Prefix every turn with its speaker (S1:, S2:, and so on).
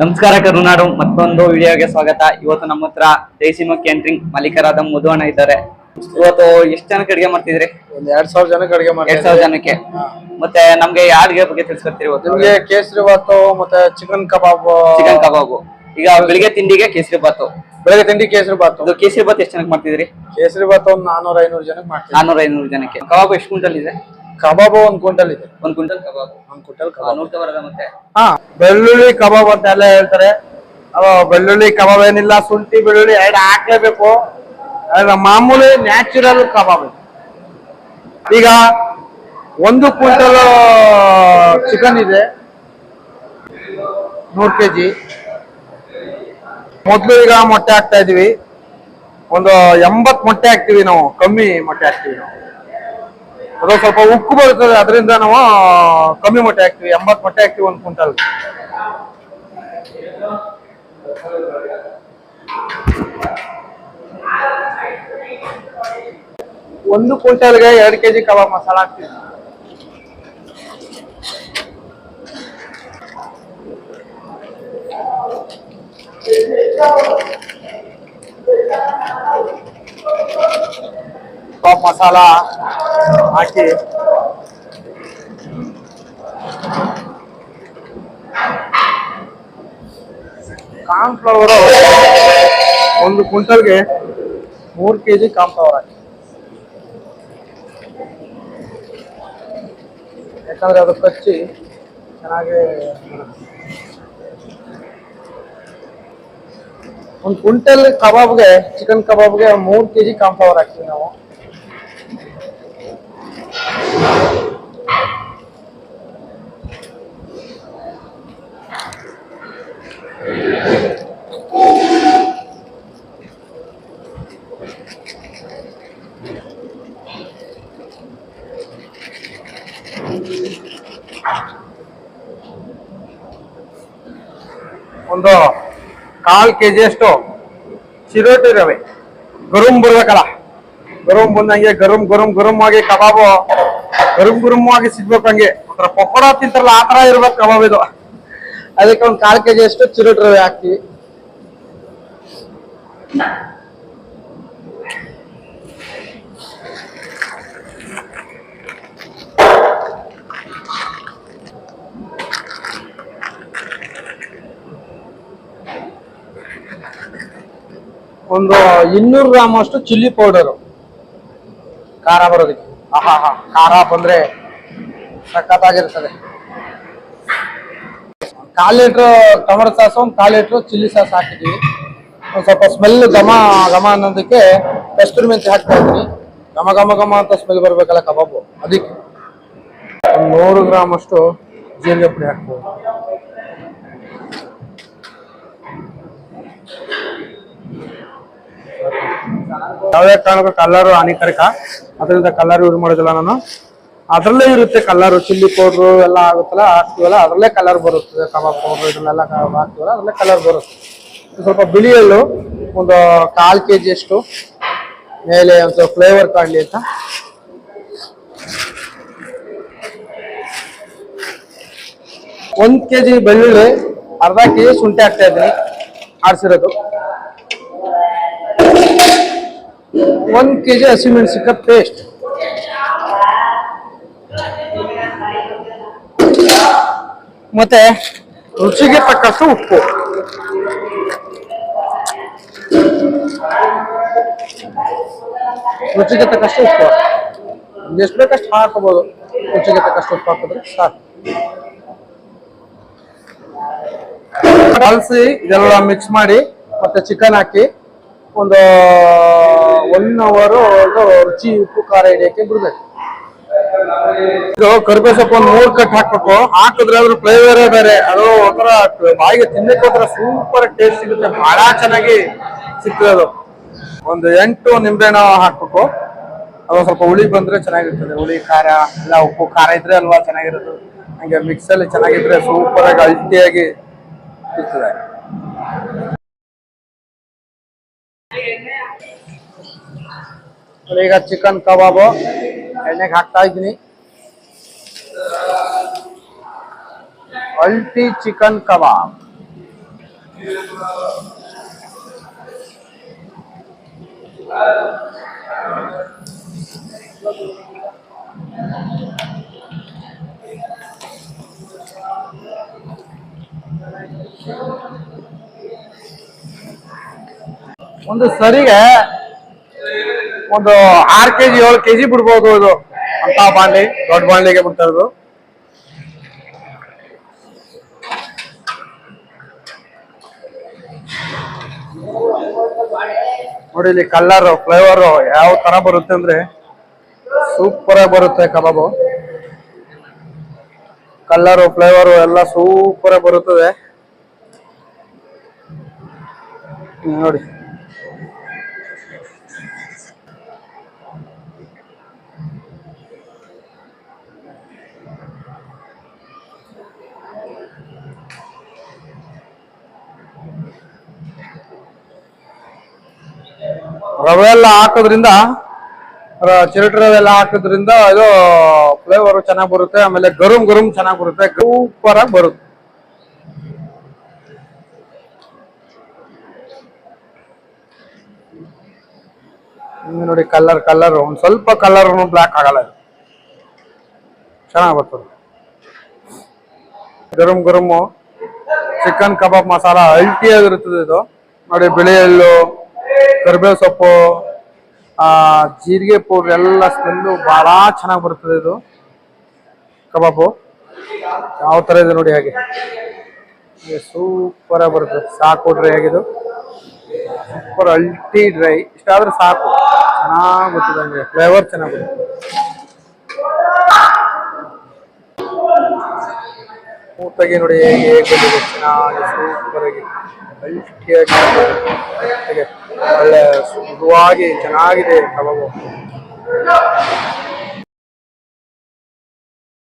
S1: ನಮಸ್ಕಾರ ಕರುನಾಡು ಮತ್ತೊಂದು ವಿಡಿಯೋಗೆ ಸ್ವಾಗತ. ಇವತ್ತು ನಮ್ಮ ಹತ್ರ ದೇಸಿಮ ಕ್ಯಾಂಟ್ರಿಂಗ್ ಮಾಲೀಕರಾದ ಮಧು ಅಣ್ಣ ಇದ್ದಾರೆ. ಇವತ್ತು ಎಷ್ಟು ಜನಕ್ಕೆ ಅಡಿಗೆ ಮಾಡ್ತಿದ್ರಿ?
S2: ಒಂದ್ ಎರಡ್ ಸಾವಿರ ಜನಕ್ಕೆ ಅಡಿಗೆ ಮಾಡಿ
S1: ಎರಡ್ ಸಾವಿರ ಜನಕ್ಕೆ. ಮತ್ತೆ ನಮ್ಗೆ ಅಡಿಗೆ ಬಗ್ಗೆ ತಿಳಿಸ್ಕೊಡ್ತೀರಿ ಇವತ್ತು?
S2: ನಿಮ್ಗೆ ಕೇಸರಿ ಬಾತು ಮತ್ತೆ ಚಿಕನ್ ಕಬಾಬ್
S1: ಚಿಕನ್ ಕಬಾಬು ಈಗ ಬೆಳಿಗ್ಗೆ ತಿಂಡಿಗೆ ಕೇಸರಿ ಬಾತು
S2: ಬೆಳಗ್ಗೆ ತಿಂಡಿ ಕೇಸರಿ ಬಾತು
S1: ಇದು ಕೇಸರಿ ಬಾತ್ ಎಷ್ಟು ಜನಕ್ಕೆ ಮಾಡ್ತಿದ್ರಿ?
S2: ಕೇಸರಿ ಬಾತು ಒಂದ್ ನಾನೂರ ಐನೂರು ಜನಕ್ಕೆ ಮಾಡ್ತೀವಿ
S1: ನಾನೂರ ಐನೂರು ಜನಕ್ಕೆ. ಕಬಾಬ್ ಎಷ್ಟು ಕ್ವಿಂಟಲ್ ಇದೆ?
S2: ಕಬಾಬ್ ಒಂದ್ ಕ್ವಿಂಟಲ್ ಇದೆ.
S1: ಒಂದ್ ಕ್ವಿಂಟಲ್ ಕಬಾಬ್.
S2: ಒಂದ್ ಕ್ವಿಂಟಲ್ ಕಬಾಬ್.
S1: ನೂರ ಬರದ ಮತ್ತೆ?
S2: ಹಾ ಬೆಳ್ಳುಳ್ಳಿ ಕಬಾಬ್ ಅಂತ ಎಲ್ಲ ಹೇಳ್ತಾರೆ. ಅವ ಬೆಳ್ಳುಳ್ಳಿ ಕಬಾಬ್ ಏನಿಲ್ಲ ಶುಂಠಿ ಬೆಳ್ಳುಳ್ಳಿ ಎರಡು ಹಾಕ್ಲೇಬೇಕು. ಮಾಮೂಲಿ ನ್ಯಾಚುರಲ್ ಕಬಾಬ್ ಈಗ ಒಂದು ಕ್ವಿಂಟಲ್ ಚಿಕನ್ ಇದೆ. ನೂರು ಕೆ ಜಿ ಮೊದಲು ಈಗ ಮೊಟ್ಟೆ ಹಾಕ್ತಾ ಇದೀವಿ. ಒಂದು ಎಂಬತ್ ಮೊಟ್ಟೆ ಹಾಕ್ತಿವಿ ನಾವು ಕಮ್ಮಿ ಮೊಟ್ಟೆ ಹಾಕ್ತಿವಿ ನಾವು. ಅದು ಸ್ವಲ್ಪ ಉಕ್ಕು ಬರುತ್ತದೆ, ಅದರಿಂದ ನಾವು ಕಮ್ಮಿ ಮೊಟ್ಟೆ ಹಾಕ್ತಿವಿ, ಎಂಬತ್ತು ಮೊಟ್ಟೆ ಹಾಕ್ತಿವಿ ಒಂದು ಕ್ವಿಂಟಲ್. ಒಂದು ಕ್ವಿಂಟಲ್ಗೆ ಎರಡು ಕೆಜಿ ಕಬಾಬ್ ಮಸಾಲ ಹಾಕ್ತೀವಿ. ಕಬಾಬ್ ಮಸಾಲ. ಹಾಕಿ. ಕಾರ್ನ್ಫ್ಲವರ್ ಒಂದು ಕ್ವಿಂಟಲ್ಗೆ ಮೂರು ಕೆ ಜಿ ಕಾರ್ನ್ಫ್ಲವರ್ ಹಾಕಿ. ಯಾಕಂದ್ರೆ ಅದು ಕಚ್ಚಿ ಚೆನ್ನಾಗಿ ಒಂದು ಕ್ವಿಂಟಲ್ ಕಬಾಬ್ಗೆ ಚಿಕನ್ ಕಬಾಬ್ಗೆ ಮೂರು ಕೆ ಜಿ ಕಾರ್ನ್ಫ್ಲವರ್ ಹಾಕ್ತೀವಿ ನಾವು. ಒಂದು ಕಾಲ್ ಕೆ ಜಿ ಅಷ್ಟು ಚಿರೋಟಿ ರವೆ. ಗರುಮ್ ಬರ್ಬೇಕಲ್ಲ ಗರುಮ್ ಬಂದಂಗೆ ಗರುಮ್ ಗರುಮ್ ಗರುಮ್ ಆಗಿ ಕಬಾಬು. ಗರುಮ್ ಗರುಮ್ ಆಗಿ ಸಿಗ್ಬೇಕು ಹಂಗೆ. ಒಂಥರ ಪಕೋಡ ತಿಂತಾರಲ್ಲ, ಆ ತರ ಇರ್ಬೇಕು ಕಬಾಬ್ ಇದು. ಅದಕ್ಕೆ ಒಂದು ಕಾಲ್ ಕೆ ಜಿ ಅಷ್ಟು ಚಿರೋಟಿ ರವೆ ಹಾಕ್ತಿವಿ. ಒಂದು ಇನ್ನೂರು ಗ್ರಾಮ್ ಅಷ್ಟು ಚಿಲ್ಲಿ ಪೌಡರು. ಖಾರ ಬರೋದಕ್ಕೆ. ಆಹಾ ಹಾ ಖಾರ ಬಂದ್ರೆ ಸಖತ್ತಾಗಿರ್ತದೆ. ಕಾಲ್ ಲೀಟ್ರ್ ಟೊಮಟೊ ಸಾಸ್ ಒಂದು ಕಾಲ್ ಲೀಟ್ರ್ ಚಿಲ್ಲಿ ಸಾಸ್ ಹಾಕಿದ್ದೀವಿ. ಒಂದು ಸ್ವಲ್ಪ ಸ್ಮೆಲ್ ಘಮ ಘಮ ಅನ್ನೋದಕ್ಕೆ ಕಸ್ತೂರಿ ಮೆಂತಿ ಹಾಕ್ತಾ ಇದ್ದೀನಿ. ಘಮ ಘಮ ಘಮ ಅಂತ ಸ್ಮೆಲ್ ಬರಬೇಕಲ್ಲ ಕಬಾಬು, ಅದಕ್ಕೆ. ನೂರು ಗ್ರಾಮ್ ಅಷ್ಟು ಜೀರಿಗೆ ಪುಡಿ ಹಾಕ್ಬೋದು. ಯಾವುದೇ ಕಾರಣಕ್ಕೂ ಕಲರ್ ಹಾನಿಕಾರಕ. ಅದರಿಂದ ಕಲರ್ ಯೂಸ್ ಮಾಡೋದಿಲ್ಲ ನಾನು. ಅದರಲ್ಲೇ ಇರುತ್ತೆ ಕಲರ್ ಚಿಲ್ಲಿ ಪೌಡ್ರು ಎಲ್ಲ ಆಗುತ್ತಲ್ಲ, ಹಾಕ್ತೀವಲ್ಲ, ಅದರಲ್ಲೇ ಕಲರ್ ಬರುತ್ತೆ. ಕಬಾಬ್ ಪೌಡ್ರು ಇದನ್ನೆಲ್ಲ ಹಾಕ್ತೀವಲ್ಲ, ಅದರಲ್ಲೇ ಕಲರ್ ಬರುತ್ತೆ. ಸ್ವಲ್ಪ ಬಿಳಿ ಎಳ್ಳು, ಒಂದು ಕಾಲು ಕೆ ಜಿಯಷ್ಟು ಮೇಲೆ ಒಂದು ಫ್ಲೇವರ್ ಕಾಣಲಿ ಅಂತ. ಒಂದು ಕೆ ಜಿ ಬೆಳ್ಳುಳ್ಳಿ, ಅರ್ಧ ಕೆ ಜಿ ಶುಂಠಿ ಹಾಕ್ತಾ ಇದ್ದೀನಿ. ಆಡ್ಸಿರೋದು. ಒಂದ್ ಕೆಜಿ ಹಸಿಮೆಣಸಿನ್ಕಾಯಿ ಪೇಸ್ಟ್ ಮತ್ತೆ ರುಚಿಗೆ ತಕ್ಕಷ್ಟು ಉಪ್ಪು. ರುಚಿಗೆ ತಕ್ಕಷ್ಟು ಉಪ್ಪು. ಎಷ್ಟು ಬೇಕಷ್ಟು ಹಾಕೋಬಹುದು ರುಚಿಗೆ ತಕ್ಕಷ್ಟು ಉಪ್ಪು ಹಾಕಿದ್ರೆ ಸಾಕು. ಕಲಸಿ ಇದೆಲ್ಲ ಮಿಕ್ಸ್ ಮಾಡಿ ಮತ್ತೆ ಚಿಕನ್ ಹಾಕಿ ಒಂದು ಒನ್ ಅವರು ರುಚಿ, ಉಪ್ಪು, ಖಾರ ಹಿಡಿಯಕ್ಕೆ ಬಿಡ್ಬೇಕು. ಇದು ಕರಿಬೇ ಸೊಪ್ಪು ಒಂದು ಮೂರ್ ಕಟ್ ಹಾಕ್ಬೇಕು. ಹಾಕಿದ್ರೆ ಅದ್ರ ಫ್ಲೇವರೇ ಬೇರೆ. ಅದು ಒಂಥರ ಬಾಯಿಗೆ ತಿನ್ನಕ್ಕೆ ಸೂಪರ್ ಟೇಸ್ಟ್ ಸಿಗುತ್ತೆ. ಬಹಳ ಚೆನ್ನಾಗಿ ಸಿಗ್ತದೆ ಅದು. ಒಂದು ಎಂಟು ನಿಂಬೆಹಣ್ಣು ಹಾಕ್ಬೇಕು. ಅದು ಸ್ವಲ್ಪ ಹುಳಿ ಬಂದ್ರೆ ಚೆನ್ನಾಗಿರ್ತದೆ. ಹುಳಿ, ಖಾರ ಎಲ್ಲ ಉಪ್ಪು, ಖಾರ ಇದ್ರೆ ಅಲ್ವಾ ಚೆನ್ನಾಗಿರೋದು. ಹಂಗೆ ಮಿಕ್ಸಲ್ಲಿ ಚೆನ್ನಾಗಿದ್ರೆ ಸೂಪರ್ ಆಗಿ ಅಲ್ಟಿಯಾಗಿ ನೋಡಿ, ಈಗ ಚಿಕನ್ ಕಬಾಬು ಎಣ್ಣೆಗೆ ಹಾಕ್ತಾ ಇದ್ದೀನಿ ಅಲ್ಟಿ ಚಿಕನ್ ಕಬಾಬ್ ಒಂದು ಸರಿಗೆ ಒಂದು ಆರ್ ಕೆಜಿ ಏಳು ಕೆಜಿ ಬಿಡ್ಬೋದು ಇದು. ಅಂತ ಬಾಂಡ್ಲಿ ದೊಡ್ಡ ಬಾಂಡ್ಲಿಗೆ ಬಿಡ್ತಾ ಇರೋದು. ನೋಡಿ ಇಲ್ಲಿ ಕಲರ್ ಫ್ಲೇವರ್ ಯಾವ ತರ ಬರುತ್ತೆ ಅಂದ್ರೆ ಸೂಪರ್ ಆಗಿ ಬರುತ್ತೆ ಕಬಾಬು. ಕಲರ್ ಫ್ಲೇವರ್ ಎಲ್ಲ ಸೂಪರ್ ಆಗಿ ಬರುತ್ತದೆ. ನೋಡಿ. ರವೆ ಎಲ್ಲ ಹಾಕೋದ್ರಿಂದ ಚಿರಟ ರವೆ ಎಲ್ಲ ಹಾಕೋದ್ರಿಂದ ಇದು ಫ್ಲೇವರ್ ಚೆನ್ನಾಗಿ ಬರುತ್ತೆ, ಆಮೇಲೆ ಗರುಮ್ ಗರುಮ್ ಚೆನ್ನಾಗಿ ಬರುತ್ತೆ ಸೂಪರ್ ಆಗಿ ಬರುತ್ತೆ. ನೋಡಿ ಕಲರ್ ಕಲರ್ ಒಂದು ಸ್ವಲ್ಪ ಕಲರ್ ಬ್ಲಾಕ್ ಆಗಲ್ಲ ಚೆನ್ನಾಗಿ ಬರ್ತದೆ. ಗರಂ ಗರಮು ಚಿಕನ್ ಕಬಾಬ್ ಮಸಾಲ ಅಲ್ಟಿಯಾಗಿರುತ್ತದೆ ಇದು. ನೋಡಿ ಬಿಳಿ ಎಳ್ಳು ಕರಿಬೇವು ಸೊಪ್ಪು ಜೀರಿಗೆ ಪೌಡ್ರ್ ಎಲ್ಲ ಸ್ಮೆಲ್ಲು ಭಾಳ ಚೆನ್ನಾಗಿ ಬರ್ತದೆ ಇದು. ಕಬಾಬು. ಯಾವ ಥರ ಇದೆ ನೋಡಿ ಹಾಗೆ. ಸೂಪರಾಗಿ ಬರುತ್ತೆ. ಸಾಕು ಡ್ರೈ ಆಗಿದ್ದು. Super ಅಲ್ಟಿ dry. ಇಷ್ಟಾದ್ರೆ ಸಾಕು. ಚೆನ್ನಾಗಿ ಗೊತ್ತಿದೆ ಫ್ಲೇವರ್ ಚೆನ್ನಾಗಿ ಬರುತ್ತೆ. ಸ್ಮೂತಾಗಿ ನೋಡಿ ಹೇಗೆ ಹೇಗೆ ಬಂದಿದೆ. ಚೆನ್ನಾಗಿ ಸೂಪರ್ ಆಗಿ ಅಲ್ಟಿಯಾಗಿ ಹಾಗೆ ಒಳ್ಳೆ ಮೃದುವಾಗಿ ಚೆನ್ನಾಗಿದೆ ಕಬಾಬು.